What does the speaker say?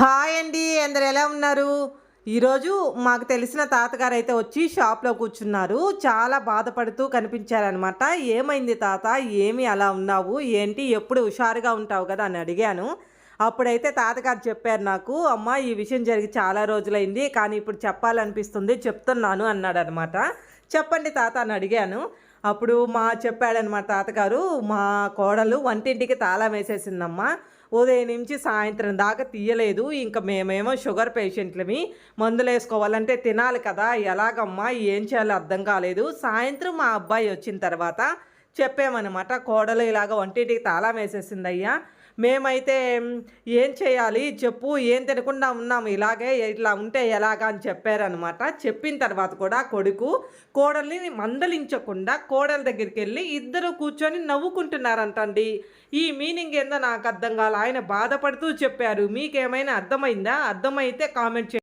Hi అండి అందరు ఎలా ఉన్నారు? ఈరోజు మాకు తెలిసిన తాతగారు అయితే వచ్చి షాప్లో కూర్చున్నారు. చాలా బాధపడుతూ కనిపించారనమాట ఏమైంది తాత? ఏమి అలా ఉన్నావు? ఏంటి? ఎప్పుడు హుషారుగా ఉంటావు కదా అని అడిగాను. అప్పుడైతే తాతగారు చెప్పారు నాకు అమ్మ ఈ విషయం జరిగి చాలా రోజులైంది కానీ ఇప్పుడు చెప్పాలనిపిస్తుంది చెప్తున్నాను అన్నాడనమాట చెప్పండి తాత అని అడిగాను. అప్పుడు మా చెప్పాడనమాట తాతగారు మా కోడలు వంటింటికి తాళం వేసేసిందమ్మా. ఉదయం నుంచి సాయంత్రం దాకా తీయలేదు. ఇంకా మేమేమో షుగర్ పేషెంట్లమి మందులు వేసుకోవాలంటే తినాలి కదా. ఎలాగమ్మా? ఏం చేయాలో అర్థం కాలేదు. సాయంత్రం మా అబ్బాయి వచ్చిన తర్వాత చెప్పామన్నమాట కోడలు ఇలాగ వంటింటికి తాళం వేసేసిందయ్యా. మేమైతే ఏం చేయాలి? చెప్పు ఏం తినకుండా ఉన్నాము ఇలాగే ఇట్లా ఉంటే ఎలాగా? అని చెప్పారనమాట చెప్పిన తర్వాత కూడా కొడుకు కోడల్ని మందలించకుండా కోడల దగ్గరికి వెళ్ళి ఇద్దరు కూర్చొని నవ్వుకుంటున్నారంటండి. ఈ మీనింగ్ ఏందో నాకు అర్థం కాల. ఆయన బాధపడుతూ చెప్పారు. మీకేమైనా అర్థమైందా? అర్థమైతే కామెంట్ చేయండి.